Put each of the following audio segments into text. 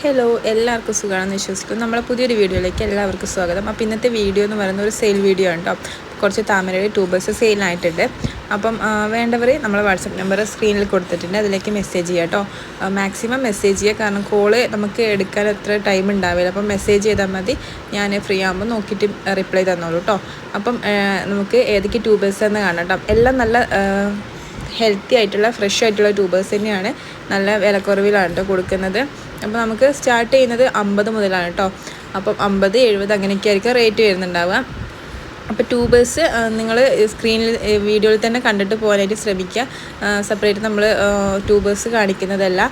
Hello എല്ലാവർക്കും സുഖമാണെന്ന് വിശ്വസിക്കുന്നു. നമ്മളെ പുതിയൊരു വീഡിയോയിലേക്ക് എല്ലാവർക്കും സ്വാഗതം. അപ്പോൾ ഇന്നത്തെ വീഡിയോ എന്ന് പറയുന്ന ഒരു സെയിൽ വീഡിയോ ഉണ്ടോ കുറച്ച് താമരയുടെ ട്യൂബേഴ്സ് സെയിലായിട്ടുണ്ട് അപ്പം വേണ്ടവർ നമ്മളെ വാട്സപ്പ് നമ്പർ സ്ക്രീനിൽ കൊടുത്തിട്ടുണ്ട്. അതിലേക്ക് മെസ്സേജ് ചെയ്യുക കേട്ടോ മാക്സിമം മെസ്സേജ് ചെയ്യുക കാരണം കോൾ നമുക്ക് എടുക്കാൻ അത്ര ടൈം ഉണ്ടാവില്ല. അപ്പം മെസ്സേജ് ചെയ്താൽ മതി. ഞാൻ ഫ്രീ ആകുമ്പോൾ നോക്കിയിട്ട് റിപ്ലൈ തന്നോളൂ കേട്ടോ അപ്പം നമുക്ക് ഏതൊക്കെ ട്യൂബേഴ്സ് എന്ന് കാണാം കേട്ടോ എല്ലാം നല്ല ഹെൽത്തി ആയിട്ടുള്ള ഫ്രഷ് ആയിട്ടുള്ള ട്യൂബേഴ്സ് തന്നെയാണ് നല്ല വിലക്കുറവിലാണ് കേട്ടോ കൊടുക്കുന്നത്. അപ്പോൾ നമുക്ക് സ്റ്റാർട്ട് ചെയ്യുന്നത് അമ്പത് മുതലാണ് കേട്ടോ അപ്പം അമ്പത് എഴുപത് അങ്ങനെയൊക്കെ ആയിരിക്കും റേറ്റ് വരുന്നുണ്ടാവുക. അപ്പോൾ ട്യൂബേഴ്സ് നിങ്ങൾ സ്ക്രീനിൽ വീഡിയോയിൽ തന്നെ കണ്ടിട്ട് പോകാനായിട്ട് ശ്രമിക്കുക. സെപ്പറേറ്റ് നമ്മൾ ട്യൂബേഴ്സ് കാണിക്കുന്നതല്ല.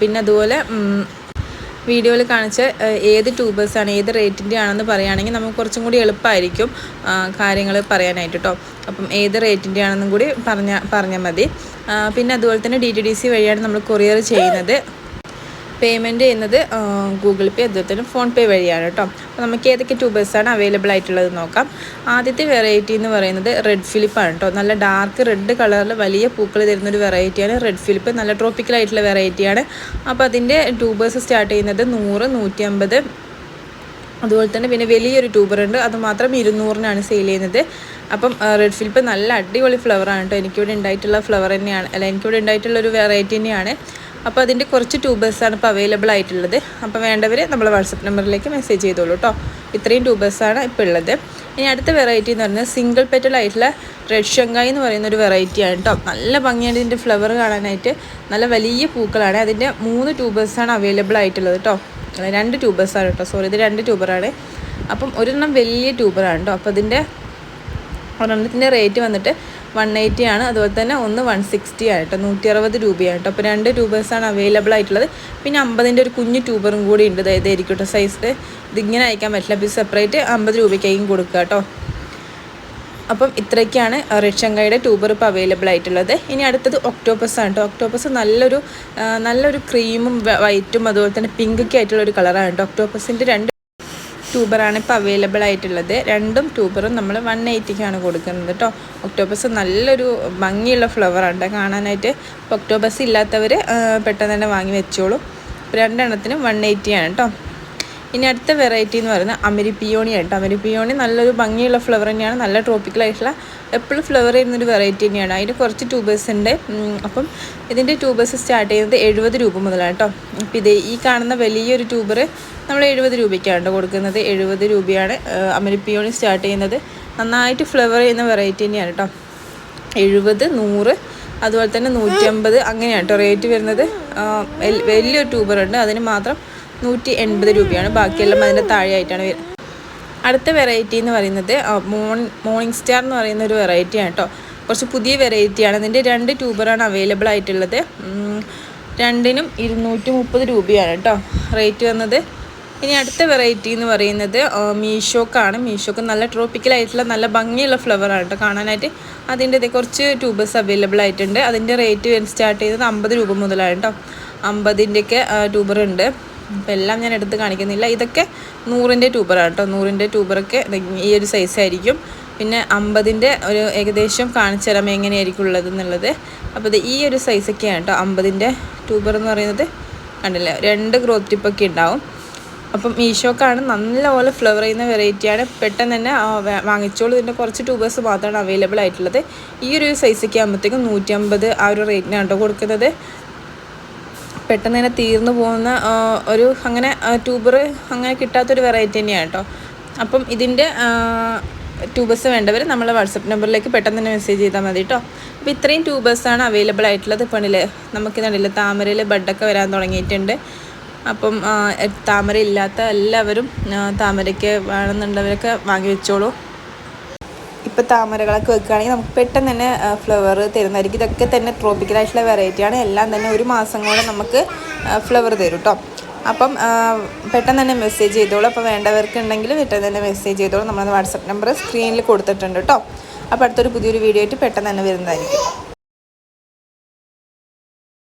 പിന്നെ അതുപോലെ വീഡിയോയിൽ കാണിച്ച ഏത് ട്യൂബേഴ്സാണ് ഏത് റേറ്റിന്റെ ആണെന്ന് പറയുകയാണെങ്കിൽ നമുക്ക് കുറച്ചും കൂടി എളുപ്പമായിരിക്കും കാര്യങ്ങൾ പറയാനായിട്ട് കേട്ടോ അപ്പം ഏത് റേറ്റിന്റെ ആണെന്നും കൂടി പറഞ്ഞാൽ പറഞ്ഞാൽ മതി. പിന്നെ അതുപോലെ തന്നെ ഡി ടി ഡി സി വഴിയാണ് നമ്മൾ കൊറിയർ ചെയ്യുന്നത്. പേയ്മെന്റ് ചെയ്യുന്നത് ഗൂഗിൾ പേ തന്നെ ഫോൺ പേ വഴിയാണ് കേട്ടോ അപ്പോൾ നമുക്ക് ഏതൊക്കെ ട്യൂബേഴ്സാണ് അവൈലബിൾ ആയിട്ടുള്ളത് നോക്കാം. ആദ്യത്തെ വെറൈറ്റി എന്ന് പറയുന്നത് റെഡ് ഫിലിപ്പാണ് കേട്ടോ നല്ല ഡാർക്ക് റെഡ് കളറിൽ വലിയ പൂക്കൾ തരുന്നൊരു വെറൈറ്റിയാണ് റെഡ് ഫിലിപ്പ് നല്ല ട്രോപ്പിക്കൽ ആയിട്ടുള്ള വെറൈറ്റിയാണ് അപ്പോൾ അതിന്റെ ട്യൂബേഴ്സ് സ്റ്റാർട്ട് ചെയ്യുന്നത് നൂറ് നൂറ്റി അമ്പത് അതുപോലെ തന്നെ പിന്നെ വലിയൊരു ട്യൂബർ ഉണ്ട്. അത് മാത്രം ഇരുന്നൂറിനാണ് സെയിൽ ചെയ്യുന്നത്. അപ്പം റെഡ് ഫിലിപ്പ് നല്ല അടിപൊളി ഫ്ലവറാണ് കേട്ടോ എനിക്കിവിടെ ഉണ്ടായിട്ടുള്ള ഫ്ലവർ തന്നെയാണ്. അല്ല എനിക്കിവിടെ ഉണ്ടായിട്ടുള്ള ഒരു വെറൈറ്റി തന്നെയാണ്. അപ്പോൾ അതിന്റെ കുറച്ച് ട്യൂബേഴ്സാണ് ഇപ്പോൾ അവൈലബിൾ ആയിട്ടുള്ളത്. അപ്പോൾ വേണ്ടവർ നമ്മൾ വാട്സപ്പ് നമ്പറിലേക്ക് മെസ്സേജ് ചെയ്തോളൂ കേട്ടോ ഇത്രയും ട്യൂബേഴ്സാണ് ഇപ്പോൾ ഉള്ളത് ഇനി അടുത്ത വെറൈറ്റി എന്ന് പറയുന്നത് സിംഗിൾ പെറ്റൽ ആയിട്ടുള്ള റെഡ് ഷങ്കായി എന്ന് പറയുന്ന ഒരു വെറൈറ്റിയാണ് കേട്ടോ നല്ല ഭംഗിയാണ് ഇതിന്റെ ഫ്ലവർ കാണാനായിട്ട്. നല്ല വലിയ പൂക്കളാണ്. അതിന്റെ മൂന്ന് ട്യൂബേഴ്സാണ് അവൈലബിൾ ആയിട്ടുള്ളത് കേട്ടോ രണ്ട് ട്യൂബേഴ്സാണ് കേട്ടോ സോറി ഇത് രണ്ട് ട്യൂബറാണ് അപ്പം ഒരെണ്ണം വലിയ ട്യൂബറാണ് കേട്ടോ അപ്പോൾ ഇതിന്റെ ഒരെണ്ണത്തിന്റെ റേറ്റ് വന്നിട്ട് വൺ എയ്റ്റി ആണ്. അതുപോലെ തന്നെ ഒന്ന് വൺ സിക്സ്റ്റി ആയിട്ടോ നൂറ്റി അറുപത് രൂപയാണ് കേട്ടോ അപ്പോൾ രണ്ട് ട്യൂബേഴ്സാണ് അവൈലബിൾ ആയിട്ടുള്ളത്. പിന്നെ അമ്പതിന്റെ ഒരു കുഞ്ഞു ട്യൂബറും കൂടി ഉണ്ട്. അതായത് കേട്ടോ സൈസ് ഇതിങ്ങനെ അയക്കാൻ പറ്റില്ല. അപ്പോൾ സെപ്പറേറ്റ് അമ്പത് രൂപയ്ക്കായിരിക്കും കൊടുക്കുക കേട്ടോ അപ്പം ഇത്രയൊക്കെയാണ് റിക്ഷങ്കയുടെ ട്യൂബർ ഇപ്പോൾ അവൈലബിൾ ആയിട്ടുള്ളത്. ഇനി അടുത്തത് ഒക്ടോപ്പസ് ആണ് കേട്ടോ ഒക്ടോപ്പസ് നല്ലൊരു നല്ലൊരു ക്രീമും വൈറ്റും അതുപോലെ തന്നെ പിങ്കൊക്കെ ആയിട്ടുള്ള ഒരു കളറാണ് കേട്ടോ ഒക്ടോപ്പസിന്റെ രണ്ട് ട്യൂബറാണ് ഇപ്പോൾ അവൈലബിൾ ആയിട്ടുള്ളത്. രണ്ടും ട്യൂബറും നമ്മൾ വൺ എയ്റ്റിക്കാണ് കൊടുക്കുന്നത് കേട്ടോ ഒക്ടോബസ് നല്ലൊരു ഭംഗിയുള്ള ഫ്ലവറാണ് കാണാനായിട്ട് ഇപ്പോൾ ഒക്ടോബസ് ഇല്ലാത്തവർ പെട്ടെന്ന് തന്നെ വാങ്ങി വെച്ചോളൂ. രണ്ടെണ്ണത്തിനും വൺ എയ്റ്റിയാണ് കേട്ടോ ഇനി അടുത്ത വെറൈറ്റി എന്ന് പറയുന്നത് അമരിപ്പിയോണി ആയിട്ട്. അമരിപ്പിയോണി നല്ലൊരു ഭംഗിയുള്ള ഫ്ലവർ തന്നെയാണ്. നല്ല ട്രോപ്പിക്കലായിട്ടുള്ള എപ്പോഴും ഫ്ലവർ ചെയ്യുന്നൊരു വെറൈറ്റി തന്നെയാണ്. അതിന് കുറച്ച് ട്യൂബേഴ്സ് ഉണ്ട്. അപ്പം ഇതിന്റെ ട്യൂബേഴ്സ് സ്റ്റാർട്ട് ചെയ്യുന്നത് എഴുപത് രൂപ മുതലാണ് കേട്ടോ. അപ്പോൾ ഇത് ഈ കാണുന്ന വലിയൊരു ട്യൂബർ നമ്മൾ എഴുപത് രൂപയ്ക്കാണ് കൊടുക്കുന്നത്. എഴുപത് രൂപയാണ് അമരിപ്പിയോണി സ്റ്റാർട്ട് ചെയ്യുന്നത്. നന്നായിട്ട് ഫ്ലവർ ചെയ്യുന്ന വെറൈറ്റി തന്നെയാണ് കേട്ടോ. എഴുപത് നൂറ് അതുപോലെ തന്നെ നൂറ്റമ്പത് അങ്ങനെയാണ് കേട്ടോ റേറ്റ് വരുന്നത്. വലിയൊരു ട്യൂബർ ഉണ്ട്. അതിന് മാത്രം നൂറ്റി എൺപത് രൂപയാണ്. ബാക്കിയെല്ലാം അതിന്റെ താഴെയായിട്ടാണ് വരുന്നത് അടുത്ത വെറൈറ്റി എന്ന് പറയുന്നത് മോർണിംഗ് സ്റ്റാർ എന്ന് പറയുന്ന ഒരു വെറൈറ്റിയാണ് കേട്ടോ. കുറച്ച് പുതിയ വെറൈറ്റിയാണ് ഇതിന്റെ രണ്ട് ട്യൂബറാണ് അവൈലബിൾ ആയിട്ടുള്ളത്. രണ്ടിനും ഇരുന്നൂറ്റി മുപ്പത് രൂപയാണ് കേട്ടോ റേറ്റ് വന്നത്. ഇനി അടുത്ത വെറൈറ്റി എന്ന് പറയുന്നത് മീഷോക്കാണ് മീഷോക്ക് നല്ല ട്രോപ്പിക്കൽ ആയിട്ടുള്ള നല്ല ഭംഗിയുള്ള ഫ്ലവറാണ് കേട്ടോ കാണാനായിട്ട്. അതിന്റെ കുറച്ച് ട്യൂബേഴ്സ് അവൈലബിൾ ആയിട്ടുണ്ട്. അതിന്റെ റേറ്റ് സ്റ്റാർട്ട് ചെയ്തത് അമ്പത് രൂപ മുതലാണ് കേട്ടോ. അമ്പതിന്റെയൊക്കെ ട്യൂബർ അപ്പോൾ എല്ലാം ഞാൻ എടുത്ത് കാണിക്കുന്നില്ല. ഇതൊക്കെ നൂറിന്റെ ട്യൂബറാണ് കേട്ടോ. നൂറിന്റെ ട്യൂബറൊക്കെ ഈ ഒരു സൈസായിരിക്കും പിന്നെ അമ്പതിന്റെ ഒരു ഏകദേശം കാണിച്ചു തരാം എങ്ങനെയായിരിക്കും ഉള്ളത് എന്നുള്ളത്. അപ്പോൾ ഇത് ഈ ഒരു സൈസൊക്കെയാണ് കേട്ടോ. അമ്പതിന്റെ ട്യൂബർ എന്ന് പറയുന്നത്. കണ്ടില്ലേ? രണ്ട് ഗ്രോത്ത് ടിപ്പൊക്കെ ഉണ്ടാവും. അപ്പം മീഷോക്കാണ് നല്ലപോലെ ഫ്ലവർ ചെയ്യുന്ന വെറൈറ്റിയാണ് പെട്ടെന്ന് തന്നെ വാങ്ങിച്ചോളൂ. ഇതിന്റെ കുറച്ച് ട്യൂബേഴ്സ് മാത്രമാണ് അവൈലബിൾ ആയിട്ടുള്ളത്. ഈ ഒരു സൈസൊക്കെ ആകുമ്പോഴത്തേക്കും നൂറ്റമ്പത് ആ ഒരു റേറ്റിനാണ് കൊടുക്കുന്നത്. പെട്ടെന്ന് തന്നെ തീർന്നു പോകുന്ന ഒരു അങ്ങനെ ട്യൂബർ അങ്ങനെ കിട്ടാത്തൊരു വെറൈറ്റി തന്നെയാണ് കേട്ടോ അപ്പം ഇതിന്റെ ട്യൂബേഴ്സ് വേണ്ടവർ നമ്മളെ വാട്സപ്പ് നമ്പറിലേക്ക് പെട്ടെന്ന് തന്നെ മെസ്സേജ് ചെയ്താൽ മതി കേട്ടോ അപ്പോൾ ഇത്രയും ട്യൂബേഴ്സാണ് അവൈലബിൾ ആയിട്ടുള്ളത് പണിൽ നമുക്ക് നടില്ല താമരയിൽ ബഡൊക്കെ വരാൻ തുടങ്ങിയിട്ടുണ്ട്. അപ്പം താമര ഇല്ലാത്ത എല്ലാവരും താമരയ്ക്ക് വേണമെന്നുള്ളവരൊക്കെ വാങ്ങി വെച്ചോളൂ. ഇപ്പോൾ താമരകളൊക്കെ വെക്കുകയാണെങ്കിൽ നമുക്ക് പെട്ടെന്ന് തന്നെ ഫ്ലവർ തരുന്നതായിരിക്കും. ഇതൊക്കെ തന്നെ ട്രോപ്പിക്കലായിട്ടുള്ള വെറൈറ്റിയാണ് എല്ലാം തന്നെ ഒരു മാസം കൂടെ നമുക്ക് ഫ്ലവർ തരും കേട്ടോ അപ്പം പെട്ടെന്ന് തന്നെ മെസ്സേജ് ചെയ്തോളൂ. അപ്പോൾ വേണ്ടവർക്ക് ഉണ്ടെങ്കിൽ പെട്ടെന്ന് തന്നെ മെസ്സേജ് ചെയ്തോളൂ. നമ്മളത് വാട്സപ്പ് നമ്പർ സ്ക്രീനിൽ കൊടുത്തിട്ടുണ്ട് കേട്ടോ അപ്പോൾ അടുത്തൊരു പുതിയൊരു വീഡിയോ ആയിട്ട് പെട്ടെന്ന് തന്നെ വരുന്നതായിരിക്കും.